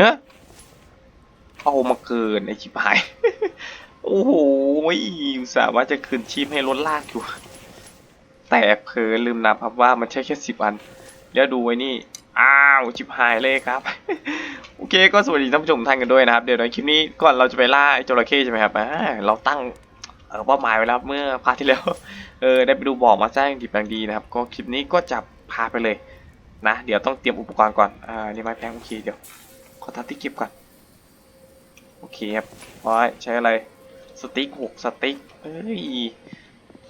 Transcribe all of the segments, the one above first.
ฮะเอามาเกินไอชิบหาย โอ้โหอุตส่าห์ว่าจะคืนชีพให้รถลากอยู่ แต่เผลอลืมนับครับว่ามันใช่แค่สิบอันเดี๋ยวดูไว้นี่ อ้าวชิบหายเลยครับ โอเคก็สวัสดีท่านผู้ชมท่านกันด้วยนะครับ เดี๋ยวในคลิปนี้ก่อนเราจะไปล่าไอจระเข้ใช่ไหมครับเราตั้งเออเป้าหมายไว้แล้วเมื่อพาร์ทที่แล้วเออได้ไปดูบอกมาแจ้งดิบอย่างดีนะครับ ก็คลิปนี้ก็จะพาไปเลยนะ เดี๋ยวต้องเตรียมอุปกรณ์ก่อนอ่านี่ไม้แพงโอเคเดี๋ยว ขอทับที่เก็บก่อน โอเคครับไว้ใช้อะไร สติ๊กหกสติ๊กเอ้ย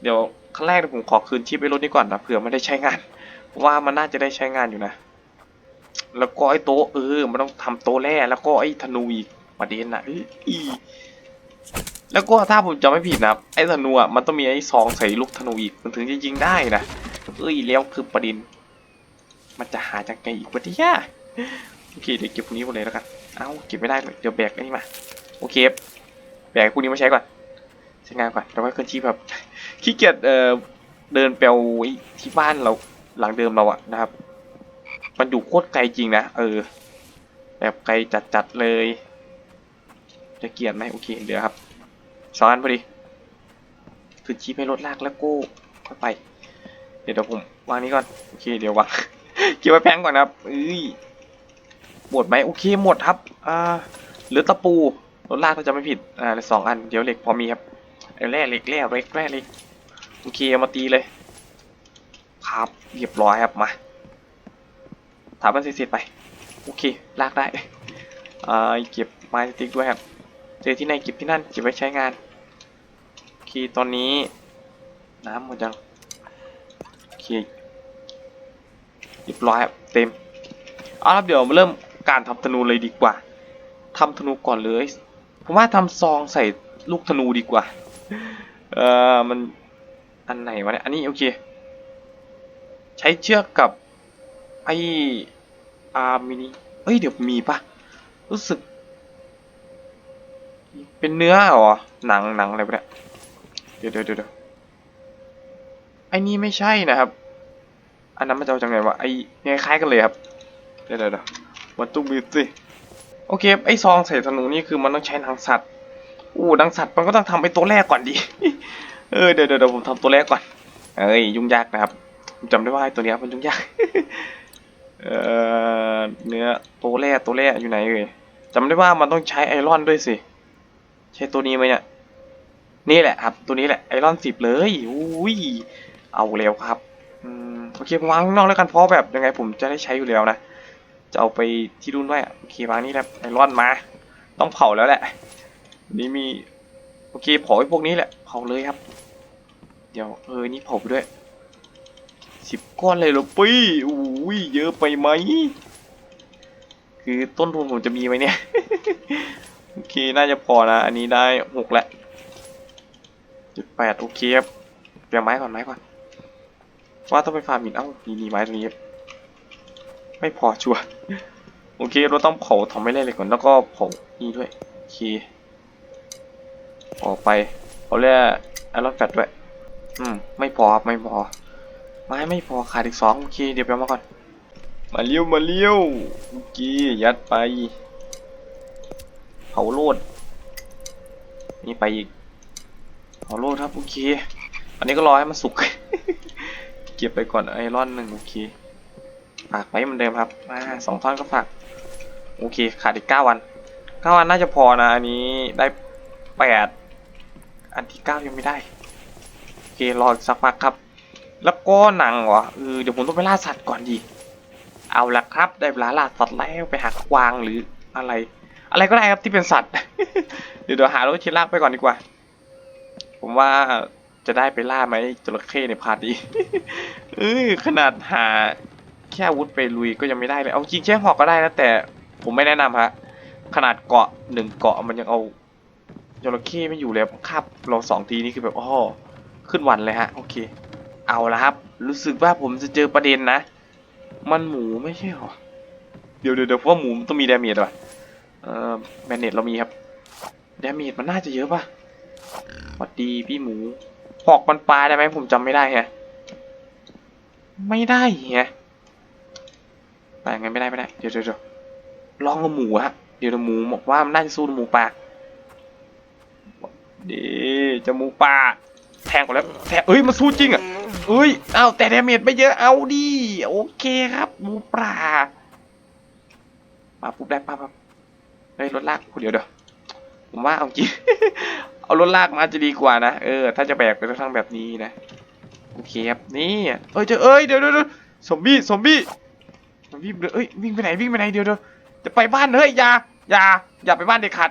เดี๋ยวขั้นแรกเดี๋ยวผมขอคืนชีพไอ้รถนี้ก่อนนะเผื่อไม่ได้ใช้งานเพราะว่ามันน่าจะได้ใช้งานอยู่นะ แล้วก็ไอ้โต๊ะเออ มันต้องทำโต๊ะแร่แล้วก็ไอ้ธนูอีกประเด็นนะเอ้ยอีแล้วก็ถ้าผมจำไม่ผิดนะไอ้ธนูอะมันต้องมีไอ้ซองใส่ลูกธนูอีกมันถึงจะยิงได้นะเอ้ยแล้วคือประเด็นมันจะหาจากไงอีกวะเนี่ย โอเคเดี๋ยวเก็บพวกนี้หมดเลยแล้วกัน เอ้าเก็บไม่ได้เลยเดี๋ยวแบกไอ้นี่มา โอเคแบกพวกนี้มาใช้ก่อนใช้งานก่อนแล้วก็เคลื่อนที่แบบขี้เกียจเอ่อเดินไปเอาไอ้ที่บ้านเราหลังเดิมเราอะนะครับ มันอยู่โคตรไกลจริงนะเออ แบบไกลจัดๆเลย จะเกียดไหมโอเคเดี๋ยวครับสองอันพอดีคือชี้ไปรถลากแล้วก็ค่อยไปเดี๋ยวเดี๋ยวผมวางนี้ก่อน โอเคเดี๋ยววางเก็บไว้แพงก่อนนะครับเอ้ย หมดไหมโอเคหมดครับอ่าหลือตะปูรถลากถ้าจะไม่ผิดอ่าสองอันเดี๋ยวเหล็กพอมีครับแร่เหล็กแร่เหล็กแร่เหล็กโอเคเอามาตีเลย ครับเรียบร้อยครับมาถามมันเสร็จไปโอเคลากได้อ่าเก็บไม้สติ๊กด้วยครับเจอที่ไหนเก็บที่นั่นเก็บไว้ใช้งานโอเคตอนนี้น้ำหมดยังโอเคเรียบร้อยครับเต็มเอาละเดี๋ยวมาเริ่ม การทำธนูเลยดีกว่าทำธนูก่อนเลย ผมว่าทำซองใส่ลูกธนูดีกว่า เอ่อมันอันไหนวะเนี่ย อันนี้โอเค ใช้เชือกกับไออาร์มินิเอ้ยเดี๋ยวมีปะรู้สึก เป็นเนื้อเหรอ หนังหนังอะไรปะเนี่ย เดี๋ยวเดี๋ยวเดี๋ยวไอ้นี่ไม่ใช่นะครับ อันนั้นมันจะเอาจากไหนวะ ไอ้เนี่ยคล้ายกันเลยครับ เดี๋ยวเดี๋ยว วมันต้องมีสิโอเค ไอซองใส่ธนูนี่คือมันต้องใช้หนังสัตว์ อู้หนังสัตว์มันก็ต้องทำไอ้ตัวแรกก่อนดิเออเดี๋ยวเดี๋ยวผมทำตัวแรกก่อน เอ้ยยุ่งยากนะครับจำได้ว่าไอตัวเนี้ยมันยุ่งยาก เออเนื้อตัวแรกตัวแรกอยู่ไหนเอ่ยจำได้ว่ามันต้องใช้ไอรอนด้วยสิ ใช่ตัวนี้ไหมเนี่ยนี่แหละครับ ตัวนี้แหละไอรอนสิบเลยอุ้ยเอาเร็วครับอืมโอเคผมวางข้างนอกแล้วกันเพราะแบบยังไงผมจะได้ใช้อยู่แล้วนะ จะเอาไปที่รุ่นด้วยอะโอเควางนี่แหละไอรอนมา ต้องเผาแล้วแหละ นี่มีโอเคเผาไอ้พวกนี้แหละเผาเลยครับ เดี๋ยวเออนี่เผาไปด้วยสิบก้อนเลยหรอปี้อุ้ยเยอะไปไหม คือต้นทุนผมจะมีไหมเนี่ย โอเคน่าจะพอนะ อันนี้ได้หกแล้วจุดแปดโอเคครับเดี๋ยวไม้ก่อนไม้ก่อนว่าต้องไปฟาร์มหินเอ้านี่นี่ไม้ตรงนี้ครับ ไม่พอชัวร์โอเค เราต้องเผาทำไม่ได้เลยก่อนแล้วก็เผานี่ด้วยโอเคออกไปเอาเรียกไอรอนแฟตด้วย อืม ไม่พอครับไม่พอ ไม้ไม่พอขาดอีกสองโอเค เดี๋ยวไปมาก่อน มาเลี้ยวมาเลี้ยวโอเคยัดไป เผาโลด นี่ไปอีก เผาโลดครับโอเค อันนี้ก็รอให้มันสุก เก็บไปก่อนไอรอนหนึ่งโอเค ฝากไว้เหมือนเดิมครับอสองท่อนก็ฝาก โอเค ขาดอีกเก้าวันเก้าวันน่าจะพอนะ อันนี้ได้แปดอันที่เก้ายังไม่ได้ โอเค รออีกสักพักครับ แล้วก็หนังเหรอเออเดี๋ยวผมต้องไปล่าสัตว์ก่อนดี เอาละครับ ได้เวลาล่าสัตว์แล้วไปหากวางหรืออะไร อะไรก็ได้ครับที่เป็นสัตว์ เดี๋ยวเดี๋ยวหารถชิลากไปก่อนดีกว่า ผมว่าจะได้ไปล่าไหมจระเข้ในพาร์ทนี้เออขนาดหา แค่อาวุธไปลุยก็ยังไม่ได้เลยเอาจริงแค่หอกก็ได้นะแต่ผมไม่แนะนำฮะขนาดเกาะหนึ่งเกาะมันยังเอาจระเข้ไม่อยู่เลยครับเราสองทีนี่คือแบบอ๋อขึ้นวันเลยฮะ โอเค เอาละครับ รู้สึกว่าผมจะเจอประเด็นนะ มันหมูไม่ใช่หรอ เดี๋ยวเดี๋ยวเดี๋ยวเพราะว่าหมูต้องมีดาเมจว่ะเอ่อแมนเนตเรามีครับดาเมจมันน่าจะเยอะป่ะสวัสดีพี่หมูหอกมันปลาได้ไหมผมจำไม่ได้ฮะ ไม่ได้ฮะ ไปงั้นไม่ได้ไม่ได้ เดี๋ยวเดี๋ยวลองกับหมูฮะเดี๋ยวหมูบอกว่ามันน่าจะสู้หมูป่าเดี๋ยวจะหมูป่า แทงก่อนแล้วแทงเอ้ยมันสู้จริงอะเอ้ยเอาแต่ดาเมจไม่เยอะเอาดิโอเคครับหมูป่ามาปุ๊บได้ปั๊บปั๊บเฮ้ยรถลากเดี๋ยวเดี๋ยวผมว่าเอาจริงเอารถลากมาจะดีกว่านะเออถ้าจะแบกไปทางแบบนี้นะโอเคครับนี่เอ้ยเจอเอ้ยเดี๋ยวเดี๋ยวเดี๋ยวซอมบี้ซอมบี้ ซอมบี้เอ้ยวิ่งไปไหนวิ่งไปไหนเดี๋ยวเดี๋ยวจะไปบ้านเฮ้ยอย่าอย่าอย่าไปบ้านเด็กขาด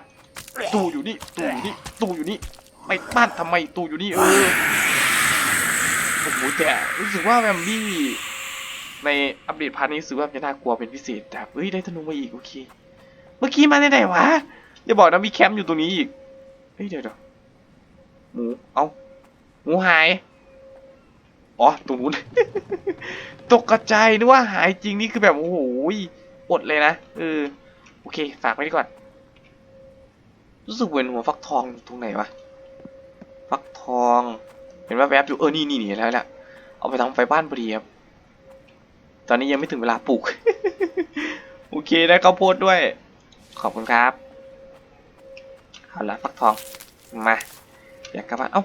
ตู้อยู่นี่ตู้อยู่นี่ตู้อยู่นี่ไปบ้านทำไมตู้อยู่นี่เออโอ้โหแต่รู้สึกว่าแมมบี้ในอัปเดตพาร์ทนี้รู้สึกว่าจะน่ากลัวเป็นพิเศษแต่เฮ้ยได้ธนูมาอีกโอเค เมื่อกี้มาได้ไหนวะอย่าบอกนะมีแคมป์อยู่ตรงนี้อีกเฮ้ยเดี๋ยวเดี๋ยวหมูเอาหมูหาย อ๋อตรงนู้นตกกระจายนึกว่าหายจริงนี่คือแบบโอ้โหอดเลยนะเออโอเค ฝากไว้ดีก่อน รู้สึกเหมือนหัวฟักทองตรงไหนวะฟักทอง เห็นว่าแวบอยู่เออนี่นี่นี่แล้วแหละเอาไปทำไฟบ้านพอดีครับตอนนี้ยังไม่ถึงเวลาปลูก โอเคได้ข้าวโพดด้วย ขอบคุณครับเอาละฟักทองมาอยากกลับบ้านเอ้า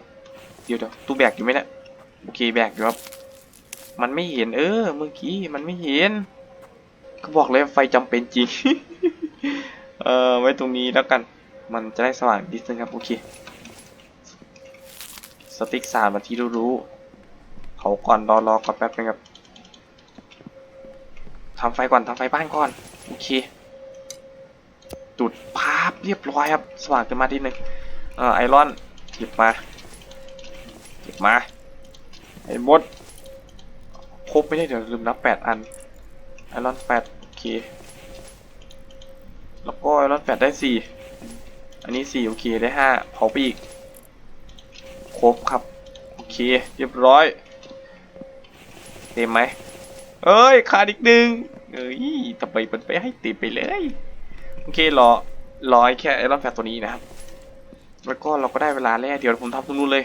เดี๋ยวเดี๋ยวตู้แบกอยู่ไหมเนี่ย โอเคแบกอยู่ครับมันไม่เห็น เออ เมื่อกี้มันไม่เห็น ก็บอกเลยไฟจำเป็นจริง เออไว้ตรงนี้แล้วกัน มันจะได้สว่างนิดนึงครับ โอเค สติ๊กสามนาทีรู้ๆเขาก่อนรอรอก่อนแป๊บนึงครับทำไฟก่อนทำไฟบ้านก่อน โอเคจุดภาพเรียบร้อยครับ สว่างขึ้นมาทีหนึ่งเออไอรอนหยิบมาหยิบมา ไอ้มดครบไม่ได้เดี๋ยวลืมนับแปดอันไอรอนแปดโอเค แล้วก็ไอรอนแปดได้สี่อันนี้สี่โอเคได้ห้าเผาไปอีก ครบครับ โอเค เรียบร้อยเต็มไหมเอ้ยขาดอีกหนึ่งเอ้ยทำไมมันไปให้เต็มไปเลย โอเครอรอแค่ไอรอนแฟตตัวนี้นะครับ แล้วก็เราก็ได้เวลาแล้วเดี๋ยวผมทำธนูเลย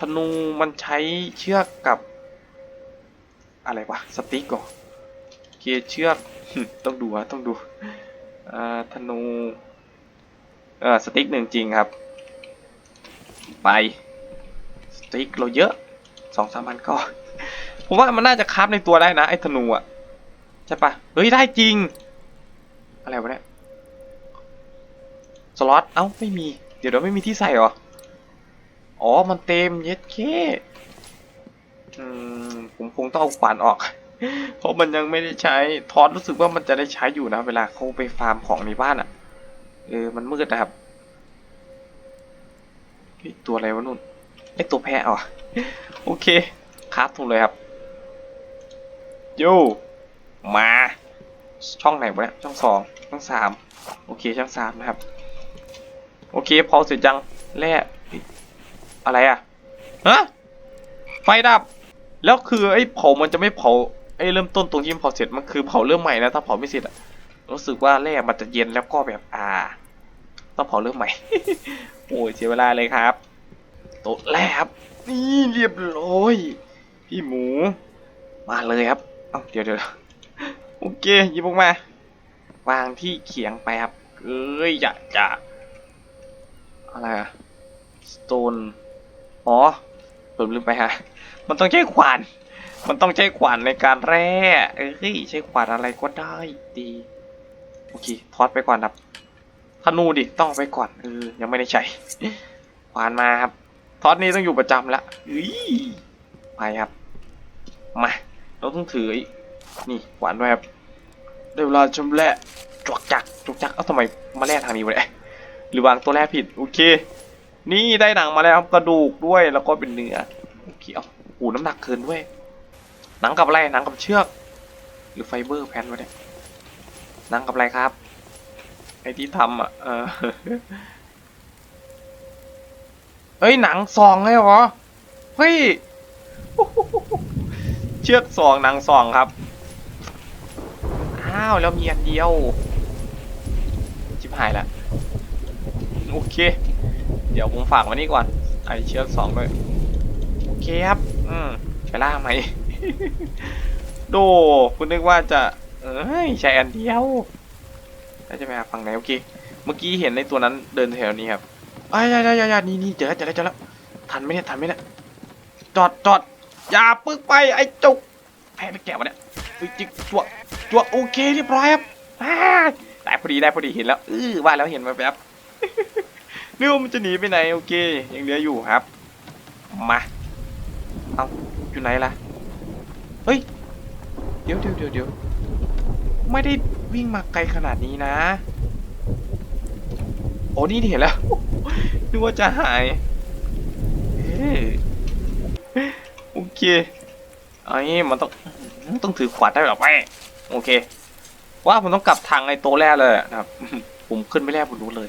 ธนูมันใช้เชือกกับ อะไรวะสติ๊กก่อโอเคเชือกต้องดูอะต้องดูธนูเออสติ๊กหนึ่งจริงครับ ไปสติ๊กเราเยอะสองสามพันก็ ผมว่ามันน่าจะคราฟในตัวได้นะ ไอ้ธนูอะใช่ปะเฮ้ย ได้จริง อะไรวะเนี่ย สล็อต เอ้า ไม่มี เดี๋ยวเดี๋ยวไม่มีที่ใส่หรอ อ๋อ มันเต็มเย็ดเคอืมผมคงต้องเอาขวานออก เพราะมันยังไม่ได้ใช้ ทอสรู้สึกว่ามันจะได้ใช้อยู่นะ เวลาเขาไปฟาร์มของในบ้านอะ่ะ เออ มันมืดนะครับ ตัวอะไรวะนุ่นไอตัวแพะเหรอโอเคครับถูกเลยครับโยมา ช่องไหนวะเนี่ยช่องสองช่องสามโอเคช่องสามนะครับ โอเค พอเสร็จยังแร่ อะไรอะฮะไฟดับ แล้วคือไอ้เผามันจะไม่เผาไอ้เริ่มต้นตรงที่มันเผาเสร็จมันคือเผาเริ่มใหม่นะถ้าเผาไม่เสร็จอะรู้สึกว่าแร่มันจะเย็นแล้วก็แบบอ่าต้องเผาเริ่มใหม่โอ้ยเสียเวลาเลยครับโต๊ะแรกครับนี่เรียบร้อยพี่หมู มาเลยครับเอ้าเดี๋ยวเดี๋ยวโอเคหยิบออกมา วางที่เขียงไปครับเอ้ยอย่าอย่าอะไรอะสโตน อ๋อผมลืมไปฮะ มันต้องใช้ขวาน มันต้องใช้ขวานในการแร่เอ้ยใช้ขวานอะไรก็ได้ดีโอเคทอดไปก่อนครับธนูดิต้องไปก่อนเออยังไม่ได้ใช้ขวานมาครับ ทอดนี้ต้องอยู่ประจำละอุ้ยไปครับ มาเราต้องถือนี่ขวานด้วยครับได้เวลาชำและจวกจักจวกจัก เอ้าทำไมมาแล่ทางนี้วะเนี่ยหรือวางตัวแรกผิด โอเค นี่ได้หนังมาแล้วครับกระดูกด้วยแล้วก็เป็นเนื้อโอเคเอาโอ้น้ำหนักเกินด้วยหนังกับอะไรหนังกับเชือก หรือไฟเบอร์แพนวะเนี่ยหนังกับอะไรครับไอที่ทำอะเออเฮ้ยหนังซองเลยเหรอเฮ้ยเชือกสองหนังสองครับอ้าวแล้วมีอันเดียวชิบหายละโอเค เดี๋ยวผมฝากไว้นี่ก่อนไอเชือกสองด้วยโอเคครับ อืมไปล่าไหม โดคุณนึกว่าจะ เอ้ยใช้อันเดียวแล้วจะไปหาฝั่งไหนโอเค เมื่อกี้เห็นในตัวนั้นเดินแถวนี้ครับอ้ายยายยายนี่นี่เจอแล้วเจอแล้วเจอแล้วทันไหมเนี่ยทันไหมเนี่ยจอดจอดอย่าปึ๊กไปไอ้จุกแพ้ไปแกะวะเนี่ยเฮ้ยจิกจั่วจั่วโอเคเรียบร้อยครับได้พอดีได้พอดีเห็นแล้วเออว่าแล้วเห็นมาแบบ นึกว่ามันจะหนีไปไหนโอเคยังเหลืออยู่ครับ มา เอาอยู่ไหนล่ะ เฮ้ย เดี๋ยวเดี๋ยวเดี๋ยวเดี๋ยวไม่ได้วิ่งมาไกลขนาดนี้นะ โอ้นี่เห็นแล้วนึกว่าจะหายเอ้โอเคไอ้มันต้องต้องถือขวานได้หรอไปโอเค ว่าผมต้องกลับทางไอ้โตแรกเลยนะครับ ผมขึ้นไม่แรกผมรู้เลย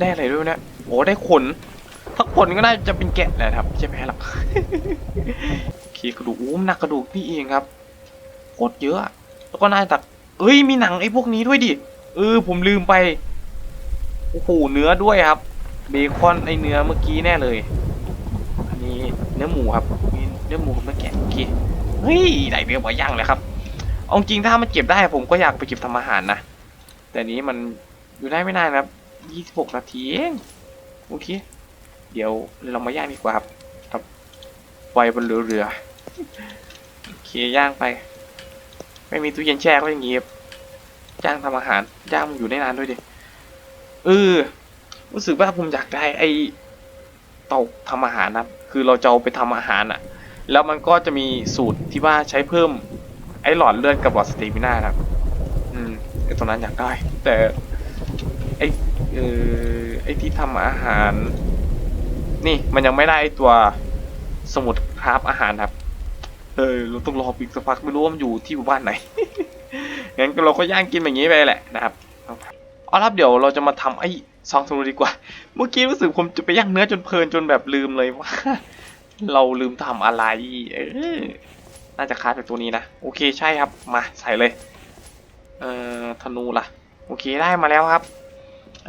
ได้อะไรด้วยเนี่ยโอ้ได้ขนถ้าขนก็น่าจะเป็นแกะแหละครับไม่ใช่แพ้หรอกโอเคกระดูกอู้มหนักกระดูกนี่เองครับโคตรเยอะ แล้วก็น่าจะตักเอ้ยมีหนังไอ้พวกนี้ด้วยดิเออผมลืมไปโอ้โหเนื้อด้วยครับเบคอนไอเนื้อเมื่อกี้แน่เลย อันนี้เนื้อหมูครับมีเนื้อหมูกับเนื้อแกะโอเคเฮ้ยได้เนื้อมาย่างเลยครับเอาจริงถ้ามันเก็บได้ผมก็อยากไปเก็บทำอาหารนะแต่นี้มันอยู่ได้ไม่นานครับ ยี่สิบหกนาทีเองโอเค เดี๋ยวเรามาย่างดีกว่าครับครับไฟบนเรือเรือโอเคย่างไป ไม่มีตู้เย็นแช่ก็อย่างงี้ครับย่างทำอาหารย่างมันอยู่ได้นานด้วยดิเออรู้สึกว่าผมอยากได้ไอเตาทำอาหารนะคือเราจะเอาไปทำอาหารอะ แล้วมันก็จะมีสูตรที่ว่าใช้เพิ่มไอหลอดเลือดกับหลอดสเตมิน่าครับ อืมไอตรงนั้นอยากได้ แต่ไอ เออไอที่ทำอาหาร นี่มันยังไม่ได้ไอตัวสมุดคราฟอาหารครับ เออเราต้องรออีกสักพักไม่รู้ว่ามันอยู่ที่หมู่บ้านไหน งั้นเราก็ย่างกินแบบนี้ไปแหละนะครับเอาละเดี๋ยวเราจะมาทำไอ้ซองสมุดดีกว่า เมื่อกี้รู้สึกผมจะไปย่างเนื้อจนเพลินจนแบบลืมเลยว่า เราลืมทำอะไร เออ น่าจะคาฟจากตัวนี้นะ โอเคใช่ครับ มาใส่เลย เอ่อธนูล่ะ โอเคได้มาแล้วครับ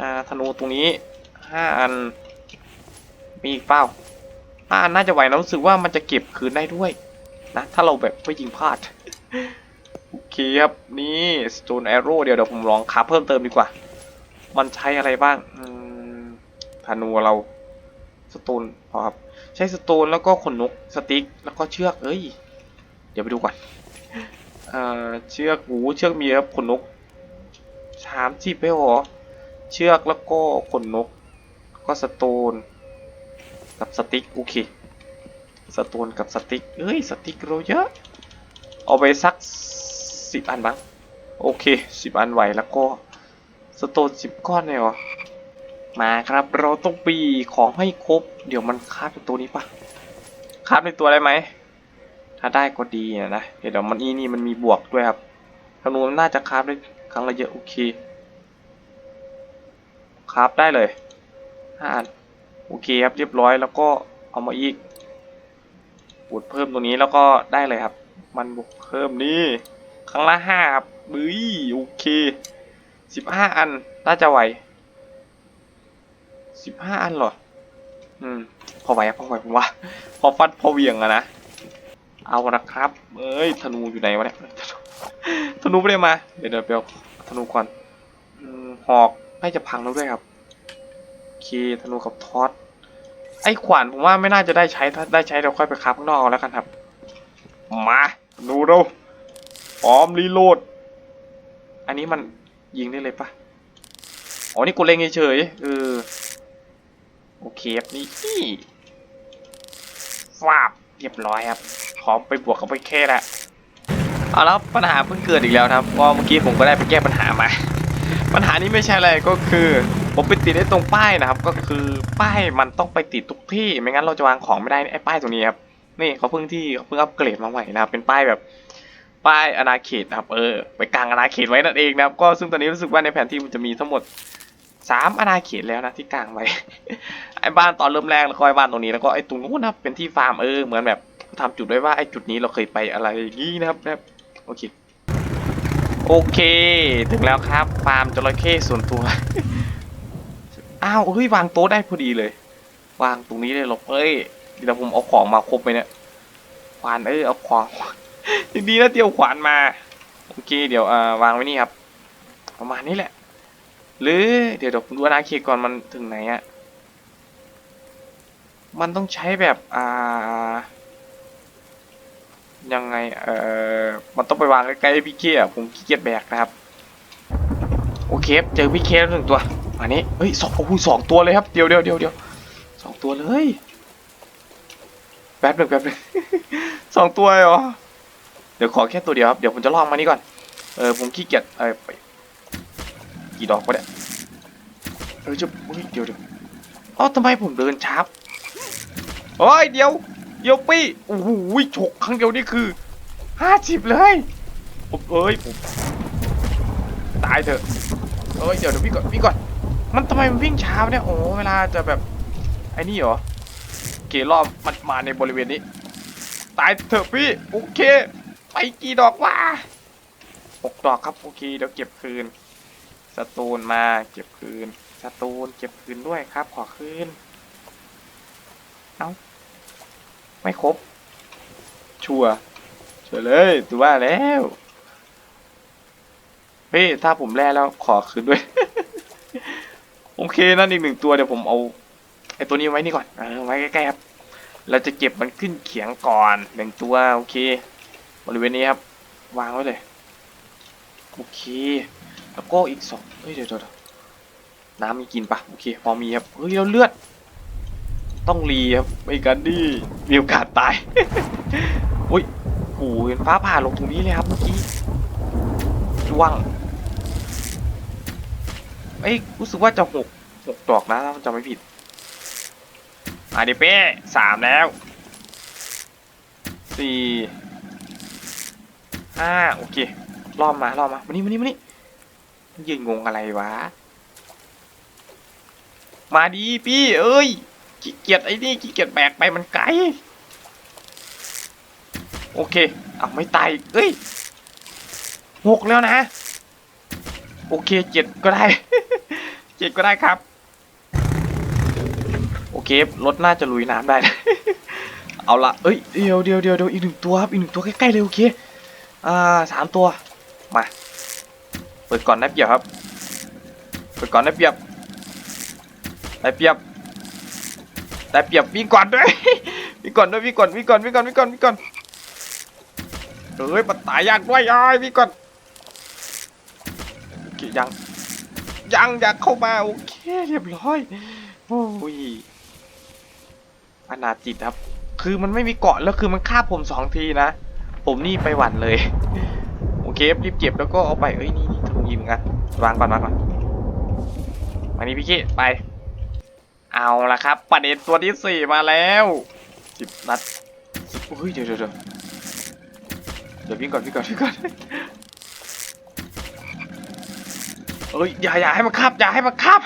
อ่าธนูตรงนี้ห้าอัน มีอีกเปล่าห้าอันน่าจะไหวนะรู้สึกว่ามันจะเก็บคืนได้ด้วย นะ ถ้าเราแบบไม่ยิงพลาด โอเคครับ นี่ stone arrow เดี๋ยวเดี๋ยวผมลองคาเพิ่มเติมดีกว่า มันใช้อะไรบ้างธนูเราสโตนพอครับ ใช้สโตนแล้วก็ขนนกสติ๊กแล้วก็เชือกเอ้ย เดี๋ยวไปดูก่อนเอ่อเชือกหูเชือกมีครับขนนกสามสิบไปหรอ เชือกแล้วก็ขนนก ก็สโตน กับสติ๊กโอเคสโตนกับสติ๊กเอ้ยสติ๊กเราเยอะ เอาไปสักสิบอันบ้างโอเคสิบอันไหวแล้วก็สโตนสิบก้อนเลยเหรอมาครับเราต้องปีของให้ครบ เดี๋ยวมันคาบในตัวนี้ปะคาบในตัวได้ไหมถ้าได้ก็ดีนะนะเดี๋ยวมันอีนี่มันมีบวกด้วยครับธนูมันน่าจะคาบได้ครั้งละเยอะโอเค คราฟได้เลยห้าอันโอเคครับเรียบร้อยแล้วก็เอามาอีกบวดเพิ่มตรงนี้แล้วก็ได้เลยครับ มันบวกเพิ่มนี่ครั้งละห้าครับบึ้ยโอเคสิบห้าอันน่าจะไหวสิบห้าอันหรออืมพอไหวพอไหวผมว่า พอฟัดพอเวียงอะนะเอาละครับ เอ้ยธนูอยู่ไหนวะเนี่ยธนูไม่ได้มา เดี๋ยวเดี๋ยวไปเอาธนูก่อนหอก น่าจะพังแล้วด้วยครับโอเคธนูกับทอสไอ้ขวานผมว่าไม่น่าจะได้ใช้ถ้าได้ใช้เราค่อยไปคับข้างนอกแล้วกันครับ มาธนูเราพร้อมรีโหลด อันนี้มันยิงได้เลยปะอ๋อนี่กูเล็งเฉยๆเออโอเคครับนี่ฟาบเรียบร้อยครับพร้อมไปบวกกับไปแค่ละเอาแล้วปัญหาเพิ่งเกิดอีกแล้วครับเพราะเมื่อกี้ผมก็ได้ไปแก้ปัญหามา ปัญหานี้ไม่ใช่อะไรก็คือ ผมไปติดไอ้ตรงป้ายนะครับ ก็คือป้ายมันต้องไปติดทุกที่ ไม่งั้นเราจะวางของไม่ได้ไอ้ป้ายตรงนี้ครับนี่เขาเพิ่งที่เขาเพิ่งอัปเกรดมาใหม่นะครับเป็นป้ายแบบป้ายอาณาเขตนะครับเออไปกลางอาณาเขตไว้นั่นเองนะครับ ก็ซึ่งตอนนี้รู้สึกว่าในแผนที่มันจะมีทั้งหมดสามอาณาเขตแล้วนะที่กลางไว้ไอ้บ้านตอนเริ่มแรกแล้วก็ไอ้บ้านตรงนี้แล้วก็ไอ้ตรงนู้นนะเป็นที่ฟาร์มเออเหมือนแบบทำจุดไว้ว่าไอ้จุดนี้เราเคยไปอะไรนี้นะครับนะครับโอเค โอเค ถึงแล้วครับฟาร์มจระเข้ส่วนตัว อ้าวเฮ้ยวางโต๊ะได้พอดีเลย วางตรงนี้เลยหรอกเอ้ยเดี๋ยวผมเอาของมาครบไปเนี่ยขวานเออเอาของดีๆนะเตียวขวานมาโอเคเดี๋ยวอ่วางไว้นี่ครับ ประมาณนี้แหละ หรือเดี๋ยวเดี๋ยวผมดูอนาเขตก่อนมันถึงไหนอะมันต้องใช้แบบอ่า ยังไง เอ่อ มันต้องไปวางใกล้ๆพี่เคอะผมขี้เกียจแบกนะครับ โอเคเจอพี่เคแล้วหนึ่งตัวมานี้เฮ้ยสองโอ้โหสองตัวเลยครับ เดี๋ยวเดี๋ยวเดี๋ยวเดี๋ยวสองตัวเลยแป๊บหนึ่งแป๊บหนึ่งสองตัวเหรอ เดี๋ยวขอแค่ตัวเดียวครับ เดี๋ยวผมจะลองมานี่ก่อน เออผมขี้เกียจ เออไปกี่ดอกวะเนี่ยเออจะเฮ้ยเดี๋ยวเดี๋ยวอ๋อทำไมผมเดินช้าโอ้ยเดี๋ยว เดี๋ยวปี้โอ้โหฉกครั้งเดียวนี่คือห้าสิบเลยผมเอ้ยผมตายเถอะเอ้ยเดี๋ยวเดี๋ยวพี่ก่อนพี่ก่อน มันทำไมมันวิ่งช้าเนี่ยโอ้เวลาจะแบบไอ้นี่เหรอเกรอบมันมาในบริเวณนี้ ตายเถอะพี่โอเค ไปกี่ดอกวะหกดอกครับโอเคเดี๋ยวเก็บคืนสตูนมาเก็บคืนสตูนเก็บคืนด้วยครับขอคืนเอ้า ไม่ครบ ชัวร์ชัวเลยถือว่าแล้วเฮ้ยถ้าผมแล่แล้วขอคืนด้วย โอเคนั่นอีกหนึ่งตัวเดี๋ยวผมเอาไอตัวนี้ไว้นี่ก่อนเออไว้ใกล้ๆครับ เราจะเก็บมันขึ้นเขียงก่อนหนึ่งตัวโอเค บริเวณนี้ครับวางไว้เลยโอเค แล้วก็อีกสองเฮ้ยเดี๋ยวเดี๋ยวน้ำมีกินปะโอเค พอมีครับเฮ้ยแล้วเลือด ต้องรีครับไม่กันดิมีโอกาสตาย อุ้ยโอ้เห็นฟ้าผ่าลงตรงนี้เลยครับเมื่อกี้ร่วงเอ้ยรู้สึกว่าจะหกหกดอกนะถ้ามันจะไม่ผิดอะเดี๋ยวเป้สามแล้วสี่ห้าโอเครอบมารอบมามานี่มานี่มานี่ยืนงงอะไรวะ มาดีพี่ เอ้ย ขี้เกียจไอ้นี่ขี้เกียจแบกไปมันไกล โอเคเอาไม่ตายเอ้ยหกแล้วนะ โอเคเจ็ดก็ได้เจ็ดก็ได้ครับ โอเครถน่าจะลุยน้ำได้ เอาละเอ้ยเดี๋ยวเดี๋ยวเดี๋ยวเดี๋ยวอีกหนึ่งตัวครับอีกหนึ่งตัวใกล้ๆเลยโอเคอ่าสามตัวมาเปิดก่อนได้เปรียบครับเปิดก่อนได้เปรียบได้เปรียบ ได้เปรียบวิ่งก่อนด้วย วิ่งก่อนด้วยวิ่งก่อนวิ่งก่อนวิ่งก่อนวิ่งก่อนวิ่งก่อนเฮ้ยมันตายยากด้วยอ้ายวิ่งก่อนโอเคยังยังอยากเข้ามาโอเคเรียบร้อยโอ้ยอนาจิตครับ คือมันไม่มีเกาะแล้วคือมันฆ่าผมสองทีนะ ผมนี่ไปหวั่นเลย โอเครีบเก็บแล้วก็เอาไปเอ้ยนี่นี่ถุงยิมกันวางก่อนวางก่อนมานี่พี่เกไป เอาละครับ ประเด็นตัวที่สี่มาแล้วสิบนัดเฮ้ยเดี๋ยวเดี๋ยวเดี๋ยวเดี๋ยววิ่งก่อนวิ่งก่อนวิ่งก่อนเอ้ยอย่าอย่าให้มันคาบอย่าให้มันคาบ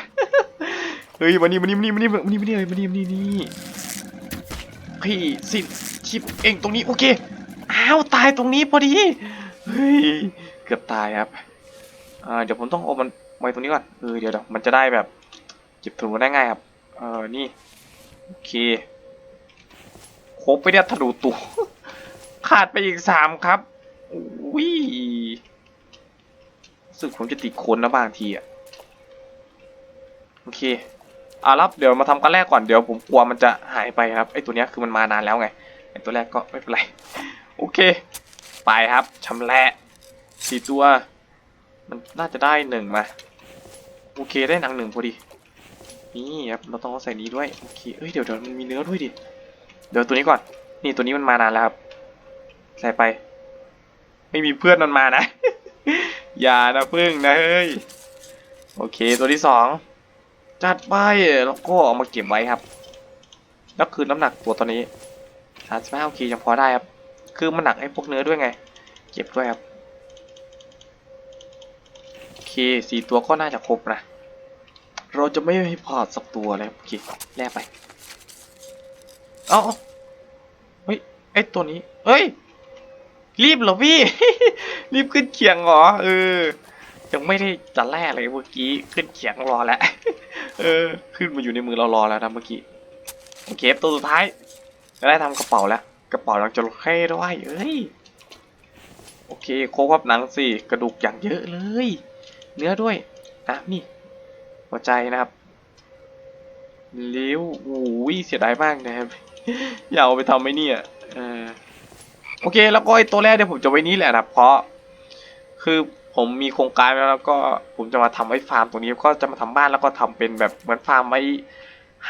เฮ้ยมานี่มานี่มานี่มานี่มานี่มานี่เลยมานี่มานี่นี่พี่สิชีพเองตรงนี้โอเคอ้าวตายตรงนี้พอดีเฮ้ยเกือบตายครับอ่าเดี๋ยวผมต้องเอามันไว้ตรงนี้ก่อนเออเดี๋ยวเดี๋ยวมันจะได้แบบเก็บถุงได้ง่ายครับ ออนี่ โอเคครบไปเนี่ยทะลุตัวขาดไปอีกสามครับอุ้ยรู้สึกผมจะติดคนนะบางทีอะ โอเคอะรับเดี๋ยวมาทำกันแรกก่อนเดี๋ยวผมกลัวมันจะหายไปครับไอตัวเนี้ยคือมันมานานแล้วไงไอตัวแรกก็ไม่เป็นไร โอเค ไปครับชำแหละสี่ตัว มันน่าจะได้หนึ่งมา โอเคได้หนังหนึ่งพอดี นี่ครับเราต้องเอาใส่นี้ด้วยโอเคเอ้ยเดี๋ยวเดี๋ยวมันมีเนื้อด้วยดิเดี๋ยวตัวนี้ก่อน นี่ตัวนี้มันมานานแล้วครับ ใส่ไป ไม่มีเพื่อนมันมานะ อย่านะพึ่งนะเฮ้ยโอเคตัวที่สองจัดไปแล้วก็เอามาเก็บไว้ครับแล้วคือน้ำหนักตัวตอนนี้สามสิบห้าโอเคยังพอได้ครับ คือมันหนักไอ้พวกเนื้อด้วยไง เก็บด้วยครับโอเคสี่ตัวก็น่าจะครบนะ เราจะไม่ให้พลาดสักตัวเลยโอเคแลกไปเอาเอาเฮ้ยไอตัวนี้เฮ้ย รีบเหรอพี่ รีบขึ้นเขียงเหรอเออยังไม่ได้จะแลกเลยเมื่อกี้ขึ้นเขียงรอแล้วเออ ขึ้นมาอยู่ในมือเรารอแล้วนะเมื่อกี้โอเคตัวสุดท้ายจะได้ทำกระเป๋าแล้ว กระเป๋าหลังจระเข้ด้วยเอ้ยโอเคโครบครับหนังสิกระดูกอย่างเยอะเลย เนื้อด้วยนะนี่ หัวใจนะครับเลี้ยวโอ้ยเสียดายมากนะครับ อย่าเอาไปทำไหมเนี่ยเออโอเค แล้วก็ไอ้ตัวแรกเดี๋ยวผมจะไว้นี้แหละนะเพราะ คือผมมีโครงการไว้แล้วก็ผมจะมาทำไว้ฟาร์มตรงนี้ก็จะมาทำบ้านแล้วก็ทำเป็นแบบเหมือนฟาร์มไว้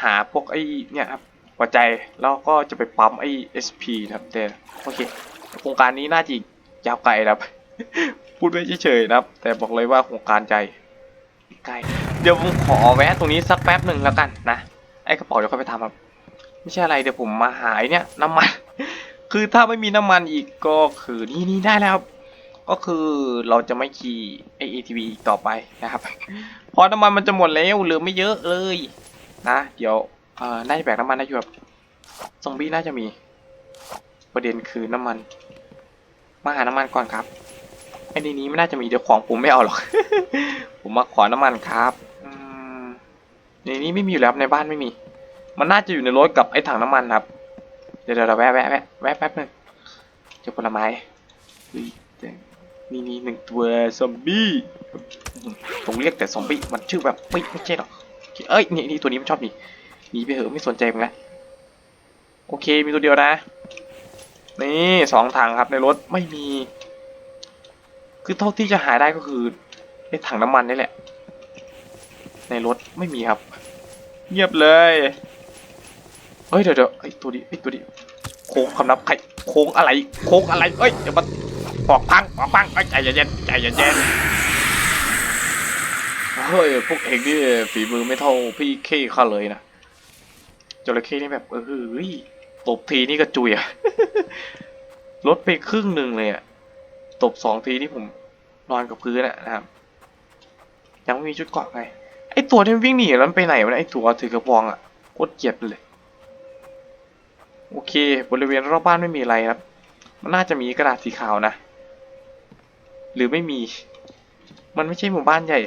หาพวกไอ้เนี่ยครับหัวใจแล้วก็จะไปปั๊มไอ้ SP นะครับแต่โอเค โครงการนี้น่าจะยาวไกลนะครับ พูดไว้เฉยๆนะครับ แต่บอกเลยว่าโครงการใจไกล เดี๋ยวผมขอแวะตรงนี้สักแป๊บหนึ่งแล้วกันนะ ไอ้กระเป๋าเดี๋ยวค่อยไปทำครับ ไม่ใช่อะไรเดี๋ยวผมมาหายเนี่ยน้ำมัน คือถ้าไม่มีน้ำมันอีกก็คือนี่นี่ได้แล้วก็คือเราจะไม่ขี่ไอ ATV อีกต่อไปนะครับ เพราะน้ำมันมันจะหมดแล้วเหลือไม่เยอะเลยนะเดี๋ยวเอ่อน่าจะแบกน้ำมันได้อยู่แบบซอมบี้น่าจะมี ประเด็นคือน้ำมัน มาหาน้ำมันก่อนครับไอ้ในนี้ไม่น่าจะมีเดี๋ยวของผมไม่เอาหรอก ผมมาขอน้ำมันครับ ในนี้ไม่มีอยู่แล้วในบ้านไม่มี มันน่าจะอยู่ในรถกับไอ้ถังน้ำมันครับ เดี๋ยวเดี๋ยวเราแวะแวะแวะแวะแป๊บนึงเจอผลไม้เฮ้ยแต่นี่นี่หนึ่งตัวซอมบี้ผมเรียกแต่ซอมบี้มันชื่อแบบไม่ไม่ใช่หรอกเอ้ยนี่นี่ตัวนี้มันชอบหนีหนีไปเถอะไม่สนใจมึงแล้วโอเคมีตัวเดียวนะ นี่สองถังครับในรถไม่มี คือเท่าที่จะหาได้ก็คือไอ้ถังน้ำมันนี่แหละ ในรถไม่มีครับ เงียบเลยเฮ้ยเดี๋ยวเดี๋ยวไอ้ตัวนี้ไอ้ตัวนี้โค้งคำนับไข่โค้งอะไร โค้งอะไรเอ้ยเดี๋ยวมันปอกพังปอกพังเอ้ใจเย็นใจเย็นเฮ้ยพวกเองนี่ฝีมือไม่เท่าพี่เคข้าเลยนะจระเข้นี่แบบเออเฮ้ยตบทีนี่ก็จุยอะลดไปครึ่งหนึ่งเลยอะตบสองทีที่ผมนอนกับพื้นอะนะครับยังไม่มีชุดเกาะไง ไอตัวที่มันวิ่งหนีแล้วมันไปไหนวะเนี่ยไอตัวถือกระบองอะโคตรเจ็บเลย โอเค บริเวณรอบบ้านไม่มีอะไรครับ มันน่าจะมีกระดาษสีขาวนะ หรือไม่มี มันไม่ใช่หมู่บ้านใหญ่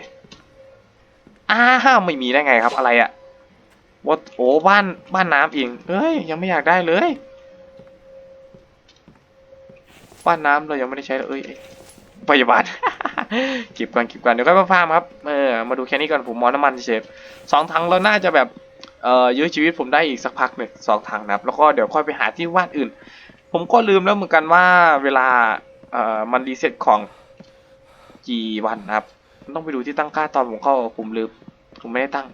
อ้าวไม่มีได้ไงครับอะไรอะว่าโอ้บ้านบ้านน้ำเองเฮ้ยยังไม่อยากได้เลย บ้านน้ำเรายังไม่ได้ใช้เลยเอ้ย พยาบาลเก็บก่อนเก็บก่อนเดี๋ยวค่อยมาฟาร์มครับเออมาดูแค่นี้ก่อนผมมอน้ำมันเฉยสองถังเราน่าจะแบบเอ่อยื้อชีวิตผมได้อีกสักพักหนึ่งสองถังนะครับ แล้วก็เดี๋ยวค่อยไปหาที่วานอื่น ผมก็ลืมแล้วเหมือนกันว่าเวลาเอ่อมันรีเซ็ตของกี่วันนะครับ ต้องไปดูที่ตั้งค่าตอนผมเข้าผมลืมผมไม่ได้ตั้ง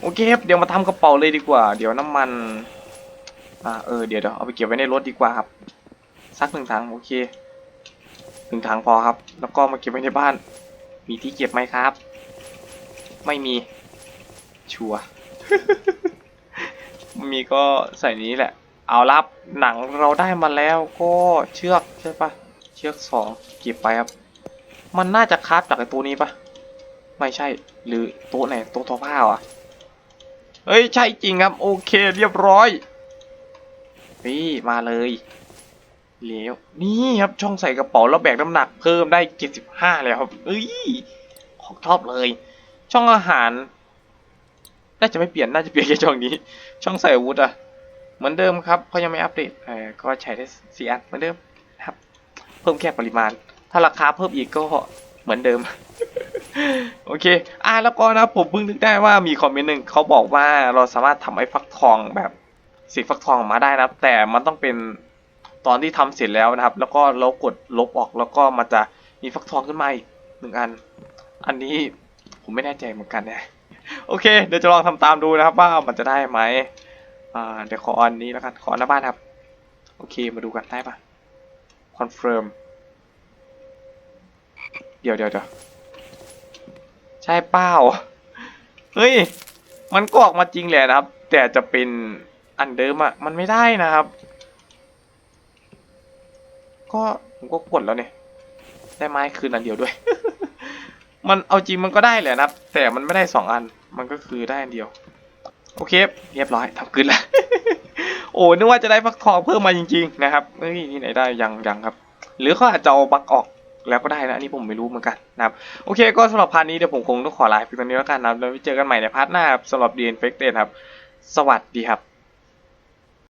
โอเคครับเดี๋ยวมาทำกระเป๋าเลยดีกว่า เดี๋ยวน้ำมันอ่าเออเดี๋ยวเดี๋ยวเอาไปเก็บไว้ในรถดีกว่าครับ สักหนึ่งถังโอเค หนึ่งถังพอครับ แล้วก็มาเก็บไว้ในบ้าน มีที่เก็บไหมครับ ไม่มี ชัวมีก็ใส่นี้แหละ เอารับหนังเราได้มาแล้วก็เชือกใช่ปะเชือกสองเก็บไปครับ มันน่าจะคราฟจากไอ้ตัวนี้ปะไม่ใช่ หรือโต๊ะไหนโต๊ะทอผ้าอะเฮ้ย ใช่จริงครับ โอเคเรียบร้อยนี่มาเลย เลี้ยวนี่ครับช่องใส่กระเป๋าแล้วแบกน้ำหนักเพิ่มได้เจ็ดสิบห้าแล้วครับเอ้ยของชอบเลย ช่องอาหาร น่าจะไม่เปลี่ยนน่าจะเปลี่ยนแค่ช่องนี้ ช่องใส่อาวุธอะเหมือนเดิมครับเขายังไม่อัปเดตเออก็ใช้ได้สี่อันเหมือนเดิมนครับ เพิ่มแค่ปริมาณ ถ้าราคาเพิ่มอีกก็เหมือนเดิม โอเค อ่าแล้วก็นะผมเพิ่งนึกได้ว่ามีคอมเมนต์หนึ่งเขาบอกว่าเราสามารถทำไอ้ฟักทองแบบสีฟักทองออกมาได้นะแต่มันต้องเป็น ตอนที่ทำเสร็จแล้วนะครับ แล้วก็เรากดลบออกแล้วก็มันจะมีฟักทองขึ้นมาอีกหนึ่งอัน อันนี้ผมไม่แน่ใจเหมือนกันนะโอเค เดี๋ยวจะลองทำตามดูนะครับ ว่ามันจะได้ไหมเดี๋ยวขออันนี้แล้วกันขอหน้าบ้านครับ โอเคมาดูกันได้ปะคอนเฟิร์มเดี๋ยวเดี๋ยวเดี๋ยวใช่เป้าเฮ้ยมันก็ออกมาจริงแหละนะครับ แต่จะเป็นอันเดิมอะมันไม่ได้นะครับ ก็ผมก็กดแล้วเนี่ย ได้ไม้คืนอันเดียวด้วย มันเอาจริงมันก็ได้แหละนะครับแต่มันไม่ได้สองอัน มันก็คือได้อันเดียว โอเค เรียบร้อยทำคืนแล้วโอ้นึกว่าจะได้ฟักทองเพิ่มมาจริง ๆ นะครับเฮ้ยนี่ไหนได้ยังยังครับ หรือเขาอาจจะเอาบักออกแล้วก็ได้นะอันนี้ผมไม่รู้เหมือนกันนะครับโอเคก็สำหรับพาร์ทนี้เดี๋ยวผมคงต้องขอลาไปตรงนี้แล้วกันนะแล้วไว้เจอกันใหม่ในพาร์ทหน้าสำหรับ The Infected ครับ สวัสดีครับ